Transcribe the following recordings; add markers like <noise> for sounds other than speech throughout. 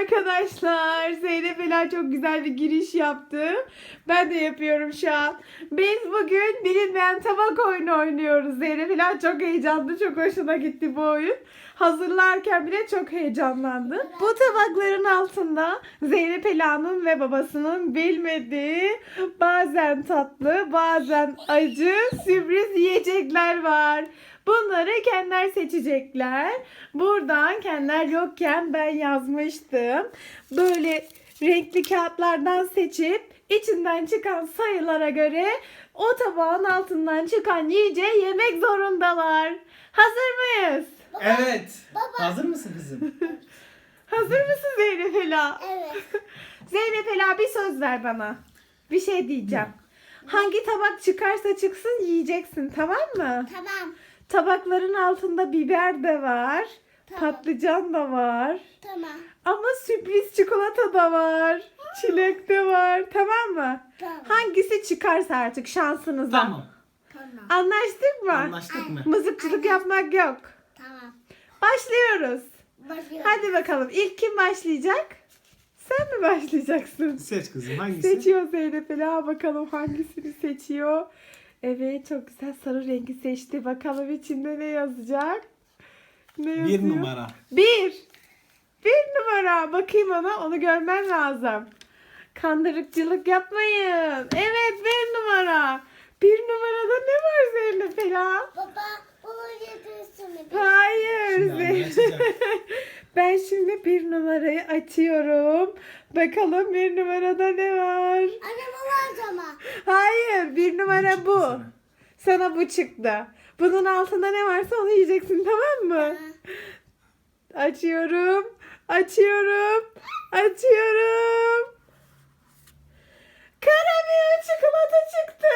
arkadaşlar. Zeynep Ela çok güzel bir giriş yaptı. Ben de yapıyorum şu an. Biz bugün bilinmeyen tabak oyunu oynuyoruz. Zeynep Ela çok heyecanlı. Çok hoşuna gitti bu oyun. Hazırlarken bile çok heyecanlandı. Bu tabakların altında Zeynep Ela'nın ve babasının bilmediği bazen tatlı bazen acı sürpriz yiyecekler var. Bunları kendiler seçecekler. Buradan kendiler yokken ben yazmıştım. Böyle renkli kağıtlardan seçip içinden çıkan sayılara göre o tabağın altından çıkan yiyeceği yemek zorundalar. Hazır mıyız? Evet. Baba. Hazır mısın kızım? <laughs> Hazır mısın Zeynep Ela? Evet. <laughs> Zeynep Ela bir söz ver bana. Bir şey diyeceğim. Hangi tabak çıkarsa çıksın yiyeceksin tamam mı? Tamam. Tabakların altında biber de var. Tamam. Patlıcan da var. Tamam. Ama sürpriz çikolata da var. Çilek de var. Tamam mı? Tamam. Hangisi çıkarsa artık şansınıza. tamam. Tamam. Anlaştık mı? Anlaştık mı? Mızıkçılık yapmak yok. Tamam. Başlıyoruz. Başlıyorum. Hadi bakalım. İlk kim başlayacak? Sen mi başlayacaksın? Seç kızım hangisi? Seçiyor Zeynep Ela. Bakalım hangisini seçiyor. Evet çok güzel sarı rengi seçti. Bakalım içinde ne yazacak? Ne yazıyor? Bir numara. Bir. Bir numara. Bakayım ona. Onu görmen lazım. Kandırıkçılık yapmayın. Evet bir numara. Bir numarada ne var Zeynep Ela? Baba bunu getirsin. Hayır. Şimdi. <laughs> ben şimdi bir numarayı açıyorum. Bakalım bir numarada ne var? Anne bunu ama. Hayır bir numara bu. sana. Bu çıktı. Bunun altında ne varsa onu yiyeceksin tamam mı? Açıyorum. Açıyorum. Açıyorum. Karamel çikolata çıktı.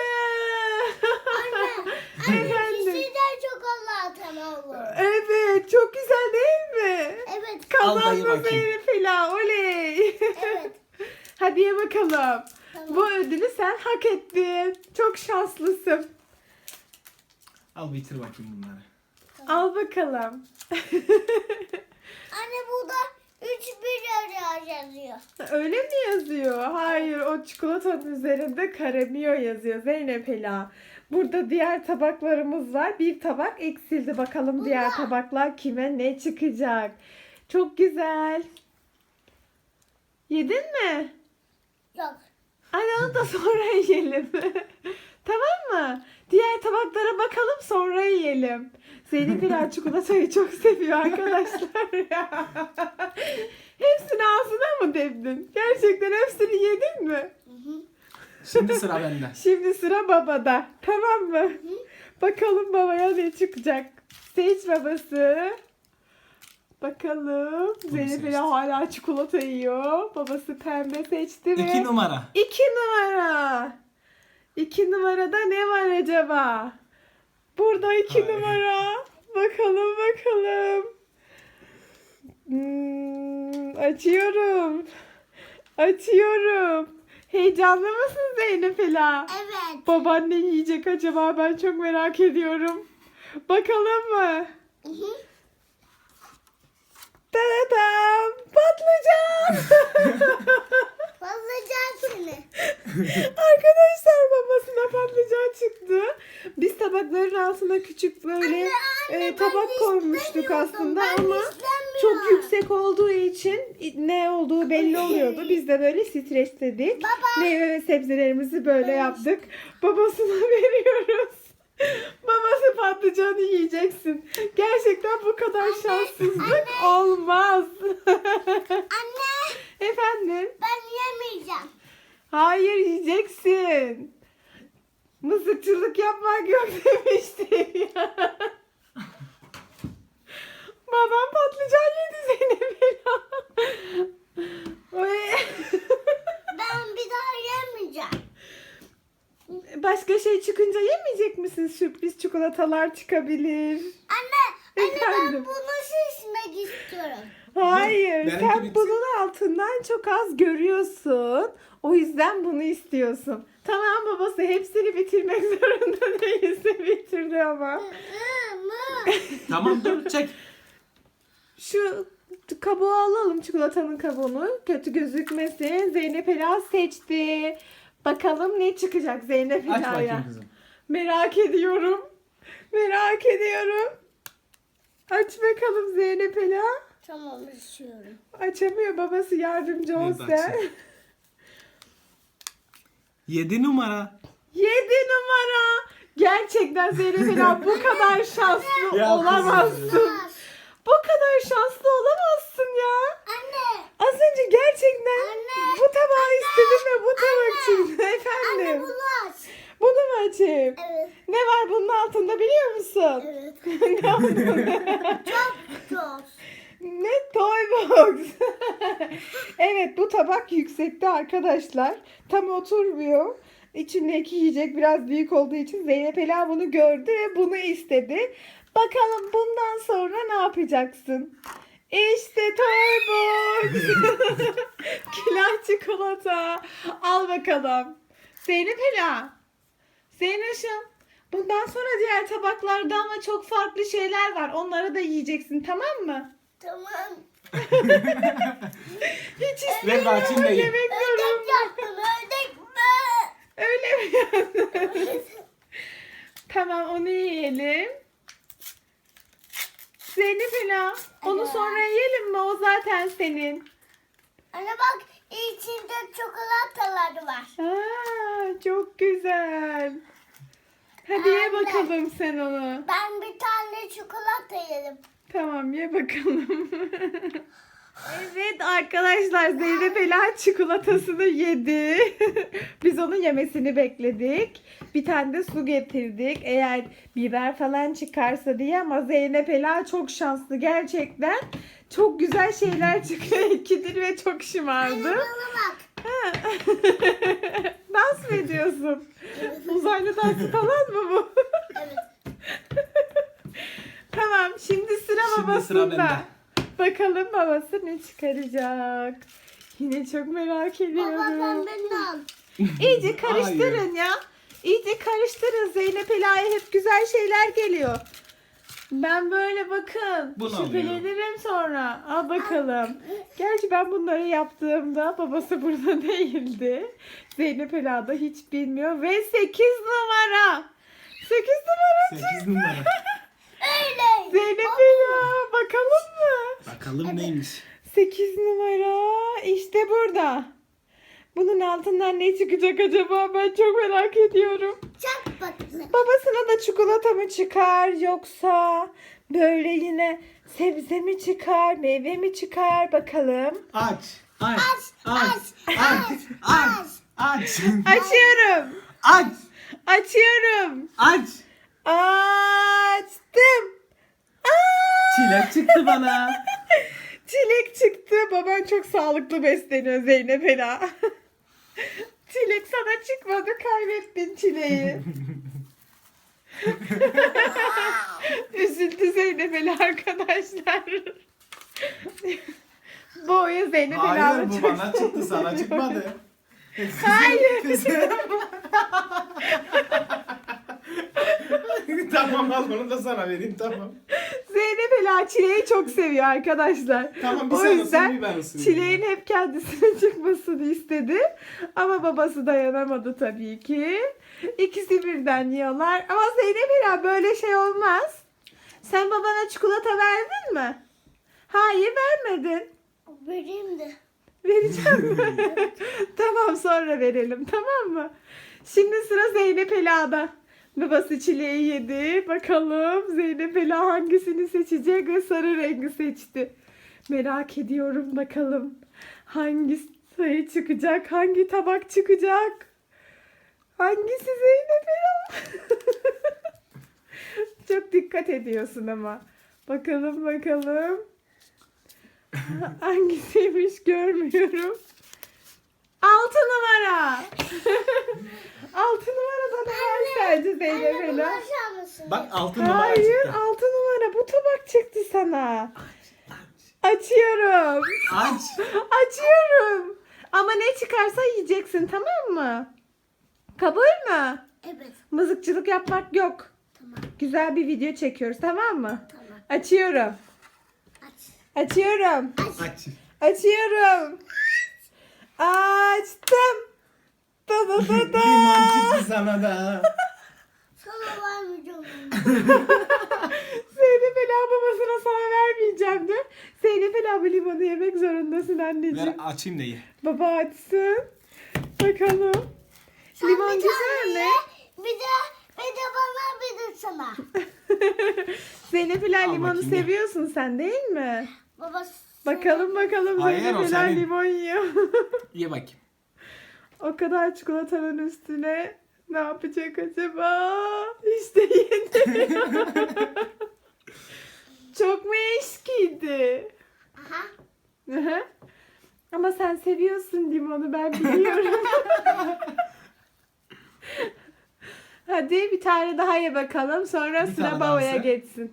Anne. <laughs> Anne Efendim. kişiden çikolata olur. Evet çok güzel değil mi? Evet. Al dayı Kazandın bakayım. Zeynep Ela oley. Evet. <laughs> Hadi ye bakalım. Tamam. Bu ödülü sen hak ettin. Çok şanslısın. Al bitir bakayım bunları. Al bakalım. <laughs> Anne burada 3 bir yazıyor. Öyle mi yazıyor? Hayır o çikolatanın üzerinde karamio yazıyor Zeynep Ela. Burada diğer tabaklarımız var. Bir tabak eksildi. Bakalım diğer tabaklar kime ne çıkacak. Çok güzel. Yedin mi? Yok. Hadi onu da sonra yiyelim. <laughs> tamam mı? Diğer tabaklara bakalım sonra yiyelim. Zeynep Ela çikolatayı çok seviyor arkadaşlar ya. <laughs> Hepsini ağzına mı debdin? Gerçekten hepsini yedin mi? Şimdi sıra bende. <laughs> Şimdi sıra babada. Tamam mı? Bakalım babaya ne çıkacak. Seç babası. Bakalım. Zeynep seçti. Hala çikolata yiyor. Babası pembe seçti ve... İki numara. İki numara. İki numarada ne var acaba? Burada iki Ay. numara. Bakalım bakalım. Hmm, açıyorum. Açıyorum. Heyecanlı mısın Zeynep Ela? Evet. Baban ne yiyecek acaba? Ben çok merak ediyorum. Bakalım mı? Hı hı. Tadam! Patlıcan! <laughs> Patlıcan seni. <laughs> Arkadaşlar babasına patlıcan çıktı. Biz tabakların altına küçük böyle Anne, anne, e, tabak ben koymuştuk aslında ben ama çok yüksek olduğu için ne olduğu belli oluyordu. Biz de böyle stresledik. Baba. Meyve ve sebzelerimizi böyle yaptık. Babasına <laughs> veriyoruz. Babası patlıcanı yiyeceksin. Gerçekten bu kadar şanssızlık olmaz. <laughs> Anne Efendim? ben yemeyeceğim. Hayır yiyeceksin. Mızıkçılık yapmak yok <laughs> demiştim ya. Babam patlıcan yedi Zeynep Ela. Ben bir daha yemeyeceğim. Başka şey çıkınca yemeyecek misin? Sürpriz çikolatalar çıkabilir. Anne, anne ben Efendim? bunu şişmek istiyorum. Hayır, Benimki sen bitsin. bunun altından çok az görüyorsun. O yüzden bunu istiyorsun. Tamam babası hepsini bitirmek zorunda <laughs> değilse bitirdi ama. Tamam dur çek. Şu kabuğu alalım çikolatanın kabuğunu. Kötü gözükmesin. Zeynep Ela seçti. Bakalım ne çıkacak Zeynep Aç Ela'ya. bakayım kızım. Merak ediyorum. Merak ediyorum. Aç bakalım Zeynep Ela. Tamam açıyorum. Açamıyor babası yardımcı ol sen. açayım. <laughs> 7 numara. 7 numara. Gerçekten Zeynep Ela bu kadar şanslı <laughs> Ya olamazsın. Bu kadar şanslı olamazsın ya. Anne. Az önce gerçekten Anne. bu tabağı istedim ve bu tabak çıktı Anne <laughs> efendim. bunu aç. Bunu mu açayım? Evet. Ne var bunun altında biliyor musun? Evet. ne oldu? Çok çok. Ne toy box. <laughs> evet bu tabak yüksekte arkadaşlar. Tam oturmuyor. İçindeki yiyecek biraz büyük olduğu için Zeynep Ela bunu gördü ve bunu istedi. Bakalım bundan sonra ne yapacaksın? İşte toy box. <laughs> Kilah çikolata. Al bakalım. Zeynep Ela. Zeynoş'um. Bundan sonra diğer tabaklarda ama çok farklı şeyler var. Onları da yiyeceksin tamam mı? Tamam. <laughs> Hiç Ver istemiyorum. bakayım da ye. Yemek yiyorum. Ördek yaptım ördek mi? Öyle mi yaptın? <laughs> tamam onu yiyelim. Zeynep Ela. Onu Evet. sonra yiyelim mi? O zaten senin. Anne bak içinde çikolatalar var. Aa, çok güzel. Hadi ye Anne. bakalım sen onu. Ben bir tane çikolata yedim. Tamam ye bakalım. <laughs> evet arkadaşlar Zeynep Ela çikolatasını yedi. <laughs> Biz onun yemesini bekledik. Bir tane de su getirdik. Eğer biber falan çıkarsa diye ama Zeynep Ela çok şanslı gerçekten. Çok güzel şeyler <laughs> çıkıyor ikidir ve çok şımardı. Dans mı ediyorsun? Uzaylı dansı falan mı bu? Evet. Tamam şimdi sıra Şimdi babasında. sıra bende. Bakalım babası ne çıkaracak. Yine çok merak Baba ediyorum. sen beni al. İyice karıştırın ya. İyice karıştırın. Zeynep Ela'ya hep güzel şeyler geliyor. Ben böyle bakın. Bunu şüphelenirim sonra. Al bakalım. Gerçi ben bunları yaptığımda babası burada <laughs> değildi. Zeynep Ela da hiç bilmiyor. Ve 8 numara. 8 numara 8 numara. <laughs> Zeynep Ela bakalım mı? Bakalım neymiş. 8 numara işte burada. Bunun altından ne çıkacak acaba? Ben çok merak ediyorum. Çak bakalım. Babasına da çikolata mı çıkar yoksa böyle yine sebze mi çıkar, meyve mi çıkar bakalım. Aç. Aç. Aç, Aç. Aç. Aç. Aç. Açıyorum. Aç. Açıyorum. Aç. Açtım. Çilek çıktı bana. <laughs> Çilek çıktı. Baban çok sağlıklı besleniyor Zeynep Ela. <laughs> Çilek sana çıkmadı. Kaybettin çileği. <laughs> Üzüldü Zeynep Ela arkadaşlar. Bu oyun Zeynep Ela'nın Hayır bu çok bana çıktı sana çıkmadı. Hayır. <laughs> tamam al onu da sana vereyim tamam. Zeynep Ela çileği çok seviyor arkadaşlar. Tamam bir o sen ısın yüzden bir ben ısınayım. çileğin hep kendisine <laughs> çıkmasını istedi. Ama babası dayanamadı tabii ki. İkisi birden yiyorlar. Ama Zeynep Ela böyle şey olmaz. Sen babana çikolata verdin mi? Hayır vermedin. Vereyim de. Vereceğim mi? <laughs> tamam sonra verelim tamam mı? Şimdi sıra Zeynep Ela'da. Babası çileği yedi. Bakalım Zeynep Ela hangisini seçecek ve sarı rengi seçti. Merak ediyorum bakalım. Hangi sayı çıkacak? Hangi tabak çıkacak? Hangisi Zeynep Ela? <laughs> Çok dikkat ediyorsun ama. Bakalım bakalım. <laughs> Hangisiymiş görmüyorum. Altı numara. <laughs> Altı numarada ne var sence Zeynep Anne Ela? Bak altın numara Hayır çıktı. altı numara bu tabak çıktı sana. Açıyorum. Aç. Açıyorum. Ama ne çıkarsa yiyeceksin tamam mı? Kabul mü? Evet. Mızıkçılık yapmak yok. Tamam. Güzel bir video çekiyoruz tamam mı? Tamam. Açıyorum. Aç. Açıyorum. Aç. Açıyorum. Açtım. Da da da da. Limon çıktı sana da. <laughs> Sana vermeyeceğim. <laughs> Zeynep Ela babasına sana vermeyeceğim de. Zeynep Ela bu limonu yemek zorundasın Ver anneciğim. açayım da ye. Baba açsın. Bakalım. Sen Limon bir güzel tane mi? ye, Bir de, bir de bana bir de sana. <laughs> Zeynep Ela Al limonu bakayım ye. seviyorsun sen değil mi? Baba Bakalım bakalım Hayır, Zeynep o senin. limon yiyor. Ye bakayım. o kadar çikolatanın üstüne ne yapacak acaba? İşte yedi. <laughs> Çok mu eşkiydi? Aha. Hı. Ama sen seviyorsun limonu ben biliyorum. <laughs> Hadi bir tane daha ye bakalım. Sonra Bir sıra tane daha geçsin.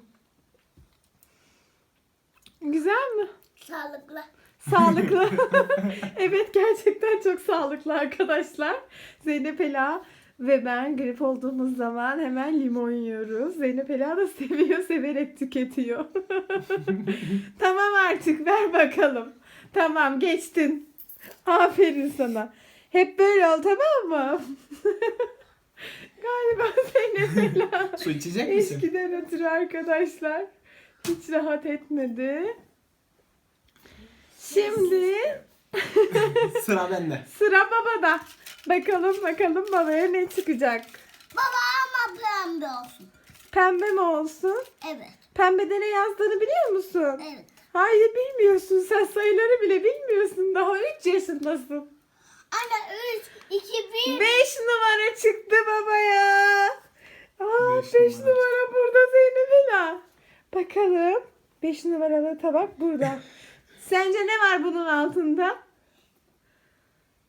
Güzel mi? Sağlıklı. Sağlıklı. <laughs> evet gerçekten çok sağlıklı arkadaşlar. Zeynep Ela ve ben grip olduğumuz zaman hemen limon yiyoruz. Zeynep Ela da seviyor, severek tüketiyor. <laughs> tamam artık ver bakalım. Tamam geçtin. Aferin sana. Hep böyle ol tamam mı? <laughs> Galiba Zeynep Ela Su içecek misin? eskiden ötürü arkadaşlar hiç rahat etmedi. Şimdi <laughs> Sıra bende. Sıra babada. Bakalım bakalım babaya ne çıkacak. Baba ama pembe olsun. Pembe mi olsun? Evet. Pembede ne yazdığını biliyor musun? Evet. Hayır bilmiyorsun. Sen sayıları bile bilmiyorsun. Daha 3 yaşındasın. Anne 3, 2, 1. 5 numara çıktı babaya. Aa Beş 5 numara numara burada Zeynep Ela. Bakalım. 5 numaralı tabak burada. <laughs> Sence ne var bunun altında?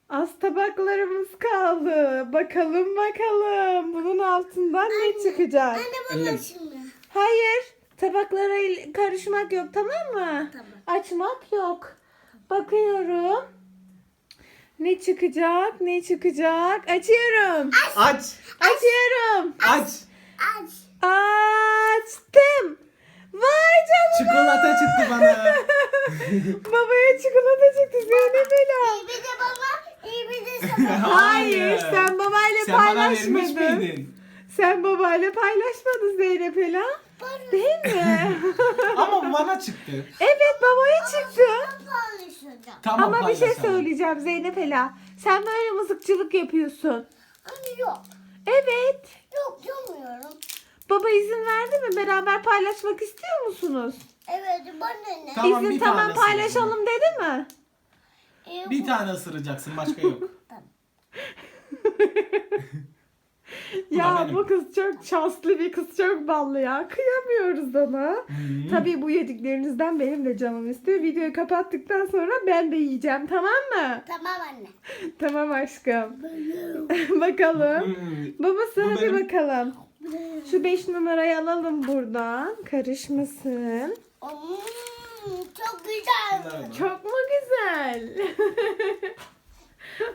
Az tabaklarımız kaldı. Bakalım bakalım. Bunun altından ne çıkacak? Anne Ellem. şimdi. Hayır. Tabaklara karışmak yok tamam mı? Tamam. Açmak yok. Bakıyorum. Ne çıkacak? Ne çıkacak? Açıyorum. Aç. Açıyorum. Aç. Aç. Açtım. Vay canına. Çikolata çıktı bana. <laughs> Babaya çikolata çıktı Zeynep Ela. İyi bir de baba, iyi bir de <laughs> sana. Hayır sen babayla Sen bana vermiş paylaşmadın. miydin? Sen babayla paylaşmadın Zeynep Ela. Bana Değil mi? <laughs> Ama bana çıktı. evet babaya çıktı. paylaşacağım. Tamam Ama bir şey paylaşalım. söyleyeceğim Zeynep Ela. Sen böyle mızıkçılık yapıyorsun. Anne yok. Baba izin verdi mi? Beraber paylaşmak istiyor musunuz? Evet bana ne? Tamam, izin bir tamam tanesi. paylaşalım dedi mi? Ee, Bir bu- tane ısıracaksın başka yok. <laughs> Tamam. <laughs> Ya benim. bu kız çok şanslı bir kız çok ballı ya. Kıyamıyoruz ona. Hmm. Tabii bu yediklerinizden benim de canım istiyor. Videoyu kapattıktan sonra ben de yiyeceğim tamam mı? Tamam anne. <laughs> Tamam aşkım. bakalım. Hmm. Babası Bu hadi benim. bakalım. Şu 5 numarayı alalım buradan. Karışmasın. Hmm, çok güzel. Çok mu güzel? <laughs>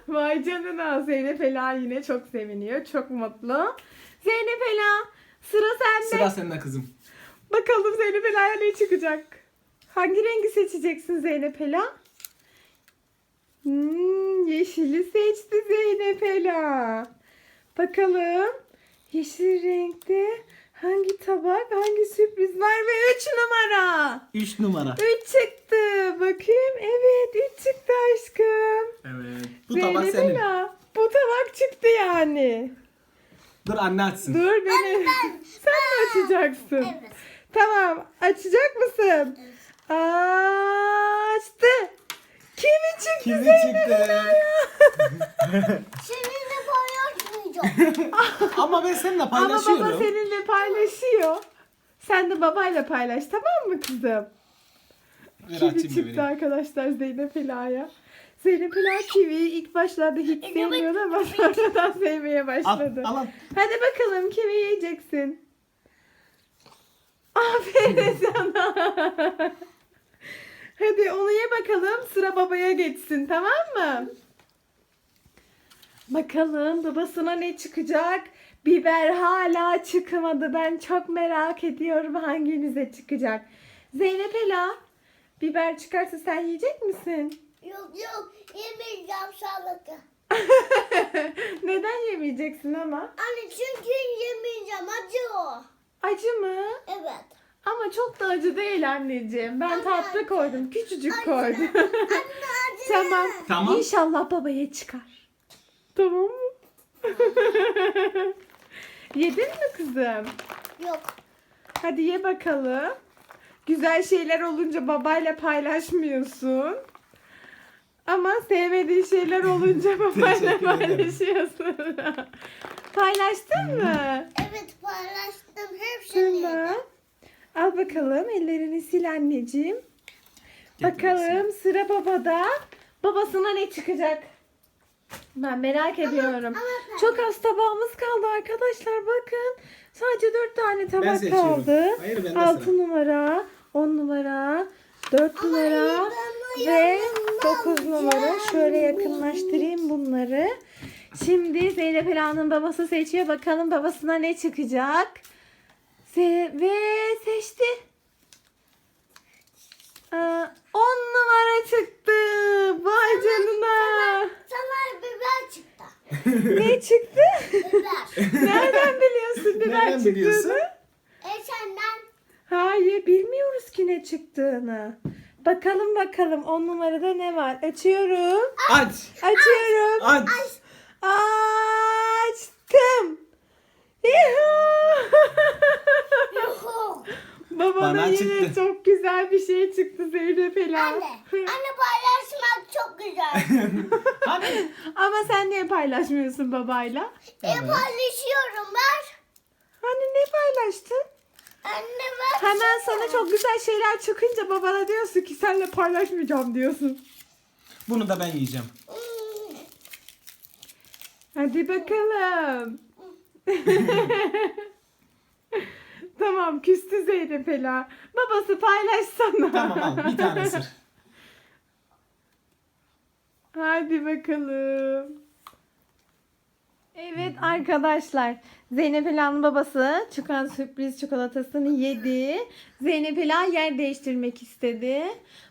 Vay canına Zeynep Ela yine çok seviniyor. Çok mutlu. Zeynep Ela sıra sende. Sıra sende kızım. Bakalım Zeynep Ela'ya ne çıkacak? Hangi rengi seçeceksin Zeynep Ela? Hmm, yeşili seçti Zeynep Ela. Bakalım yeşil renkte hangi tabak, hangi sürpriz var ve 3 numara. 3 numara. 3 çıktı. Bakayım. Evet 3 çıktı aşkım. Evet. Bu tabak Zeynep senin. Ela, Bu tabak çıktı yani. Dur anne açsın. Dur beni. <laughs> Sen mi açacaksın? Evet. Tamam. Açacak mısın? Açtı. Kimi çıktı Kimi Zeynep çıktı? Ela'ya? <laughs> <laughs> Paylaşmayacağım. Ama ben seninle Ama baba paylaşıyorum. seninle paylaşıyor. Sen de babayla paylaş tamam mı kızım? Kivi çıktı vereyim. arkadaşlar Zeynep Ela'ya. Zeynep Ela kiviyi ilk başlarda hiç sevmiyordu ama sonradan sevmeye Al, başladı. al, al. Hadi bakalım kivi yiyeceksin. Aferin <laughs> sana. Hadi onu ye bakalım sıra babaya geçsin tamam mı? Bakalım babasına ne çıkacak? Biber hala çıkmadı. Ben çok merak ediyorum hanginize çıkacak. Zeynep Ela Biber çıkarsa sen yiyecek misin? Yok yok yemeyeceğim sağlıklı. <laughs> Neden yemeyeceksin ama? Anne çünkü yemeyeceğim acı o. Acı mı? Evet. Ama çok da acı değil anneciğim. Ben Ama- tatlı koydum. Küçücük koydum. Anne acı. <laughs> tamam. Tamam. İnşallah babaya çıkar. Tamam mı? <laughs> Yedin mi kızım? Yok. Hadi ye bakalım. Güzel şeyler olunca babayla paylaşmıyorsun. Ama sevmediğin şeyler olunca <laughs> babayla Teşekkür ederim. paylaşıyorsun. <laughs> Paylaştın mı? Evet paylaştım hepsini. Tamam. Al bakalım ellerini sil anneciğim. Bakalım sıra babada. Babasına ne çıkacak? Ben merak ediyorum. ama- Çok az tabağımız kaldı arkadaşlar bakın. Sadece dört tane tabak seçiyorum. kaldı. Hayır, bende 6 sıra. numara, 10 numara, 4 numara ben ve yanımdan 9 numara. Şöyle yakınlaştırayım bunları. Şimdi Zeynep Ela'nın babası seçiyor. Bakalım babasına ne çıkacak. Se ve seçti. Aa, 10 numara çıktı. Vay canına. Sana biber çıktı. Ne çıktı? Biber. Nereden biliyorsun biber Nereden çıktığını? biliyorsun? e senden. Hayır bilmiyoruz ki ne çıktığını. Bakalım bakalım 10 numarada ne var? Açıyorum. Aç. Açıyorum. Aç. Açtım. Yuhuu. Yok. Babana Bana yine çıktı. çok güzel bir şey çıktı Zeynep Ela. Anne. Anne paylaşmak çok güzel. <laughs> Hadi. Ama sen niye paylaşmıyorsun babayla? e paylaşıyorum ver. Hani ne paylaştın? Anne ver. Hemen sana çok güzel şeyler çıkınca babana diyorsun ki senle paylaşmayacağım diyorsun. Bunu da ben yiyeceğim. Hmm. Hadi bakalım. <laughs> <laughs> tamam küstü Zeynep Ela. Babası paylaşsana. Tamam al bir tane ısır. <laughs> Hadi bakalım. Evet arkadaşlar. Zeynep Ela'nın babası çıkan sürpriz çikolatasını yedi. Zeynep Ela yer değiştirmek istedi.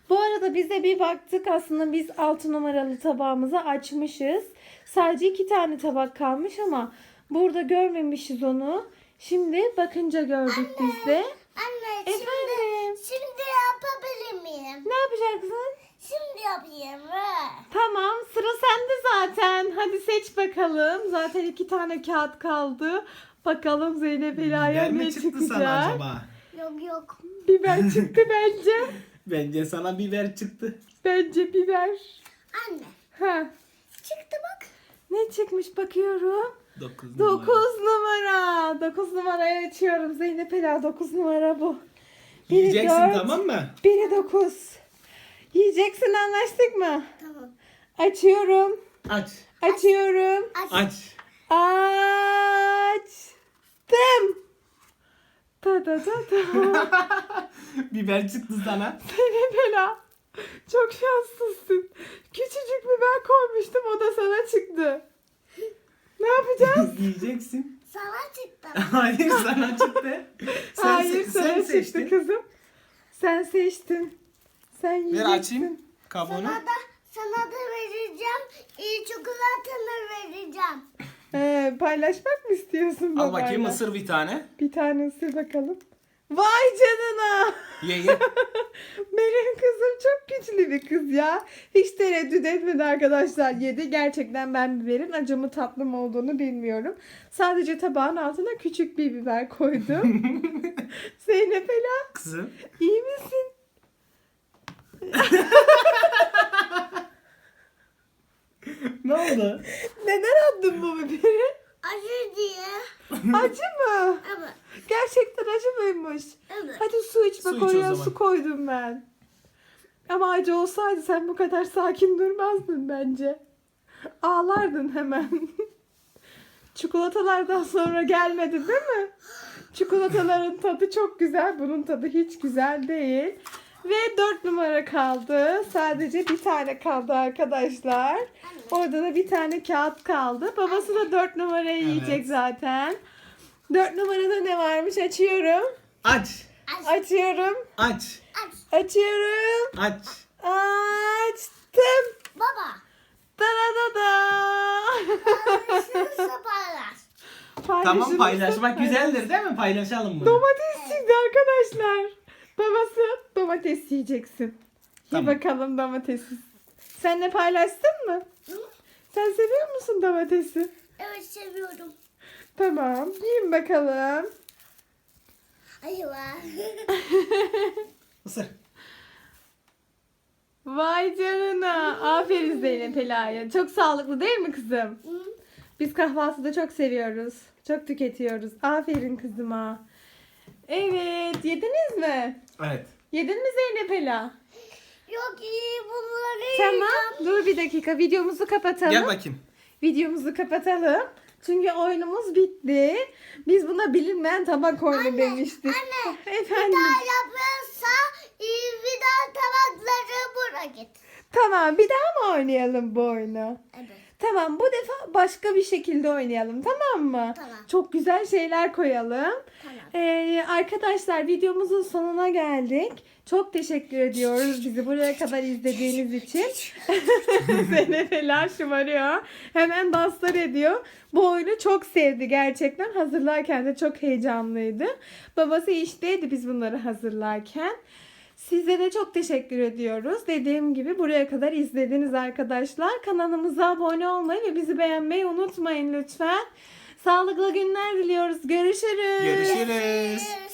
Bu arada bize bir baktık aslında biz 6 numaralı tabağımızı açmışız. Sadece iki tane tabak kalmış ama burada görmemişiz onu. Şimdi bakınca gördük biz de. Anne şimdi, Efendim şimdi yapabilir miyim? ne yapacaksın? Şimdi yapayım. Tamam sıra sende zaten. Hadi seç bakalım. Zaten iki tane kağıt kaldı. Bakalım Zeynep Ela'ya ne çıktı çıkacak? sana acaba? Yok yok. Biber <laughs> çıktı bence. Bence sana biber çıktı. Bence biber. Anne Ha. çıktı bak. Ne çıkmış bakıyorum. 9 9 numara. 9 numarayı açıyorum. Zeynep Ela 9 numara bu. Biri Yiyeceksin dört, tamam mı? Biri 9. Yiyeceksin anlaştık mı? Tamam. Açıyorum. Aç. Açıyorum. Aç. Açtım. Ta ta ta ta. <laughs> biber çıktı sana. Zeynep Ela. Çok şanslısın. Küçücük biber koymuştum o da sana çıktı. Ne yapacağız? <laughs> Yiyeceksin. Sana çıktı. <laughs> Hayır sana çıktı. Sen, Hayır se- sana sen çıktı seçtin. kızım. Sen seçtin. Sen Ver yiyeceksin. açayım kabuğunu. Sana da sana da vereceğim. İyi çikolatanı vereceğim. Ee, paylaşmak mı istiyorsun Al babayla? bakayım ısır bir tane. Bir tane ısır bakalım. Vay canına. Ye ye. <laughs> Bir kız ya. Hiç tereddüt etmedi arkadaşlar. Yedi. Gerçekten ben biberin acı mı tatlı mı olduğunu bilmiyorum. Sadece tabağın altına küçük bir biber koydum. <laughs> Zeynep Ela Kızım. iyi misin? <laughs> Ne oldu? Neden attın bu biberi? Acı diye. Acı mı? Evet. Gerçekten acı mıymış? Evet. Hadi su iç bak Su iç o oraya zaman. su koydum ben. Ama acı olsaydı sen bu kadar sakin durmazdın bence. Ağlardın hemen. <laughs> Çikolatalardan sonra gelmedi değil mi? Çikolataların tadı çok güzel. Bunun tadı hiç güzel değil. Ve 4 numara kaldı. Sadece bir tane kaldı arkadaşlar. Orada da bir tane kağıt kaldı. Babası da 4 numarayı Evet. yiyecek zaten. 4 numarada ne varmış açıyorum. Aç. Aç. Açıyorum. Aç. Aç. Açıyorum. Aç. Açtım. Baba. Da da da da. <laughs> Tamam paylaşmak güzeldir değil mi? Paylaşalım bunu. Domates çıktı arkadaşlar. Babası domates yiyeceksin. Ye Tamam. bakalım domatesi. Senle paylaştın mı? Hı? Sen seviyor musun domatesi? Evet seviyorum. Tamam. Yiyin bakalım. Ayva. <laughs> Isır. Vay canına. Aferin Zeynep Ela'ya. Çok sağlıklı değil mi kızım? Biz kahvaltıda çok seviyoruz. Çok tüketiyoruz. Aferin kızıma. Evet. Yediniz mi? Evet. Yedin mi Zeynep Ela? Yok iyi bunları Tamam. Dur bir dakika. Videomuzu kapatalım. Gel bakayım. Videomuzu kapatalım. Çünkü oyunumuz bitti. Biz buna bilinmeyen tabak oyunu demiştik. anne. Efendim. Daha yapıyorsa bir daha tabakları bura git. Tamam bir daha mı oynayalım bu oyunu? Evet. Tamam bu defa başka bir şekilde oynayalım tamam mı? Tamam. Çok güzel şeyler koyalım. Tamam. Ee, arkadaşlar videomuzun sonuna geldik. Çok teşekkür ediyoruz bizi buraya kadar izlediğiniz için. <laughs> Zeynep Ela şımarıyor. Hemen danslar ediyor. Bu oyunu çok sevdi gerçekten. Hazırlarken de çok heyecanlıydı. Babası işteydi biz bunları hazırlarken. Size de çok teşekkür ediyoruz. Dediğim gibi buraya kadar izlediniz arkadaşlar. Kanalımıza abone olmayı ve bizi beğenmeyi unutmayın lütfen. Sağlıklı günler diliyoruz. Görüşürüz. Görüşürüz.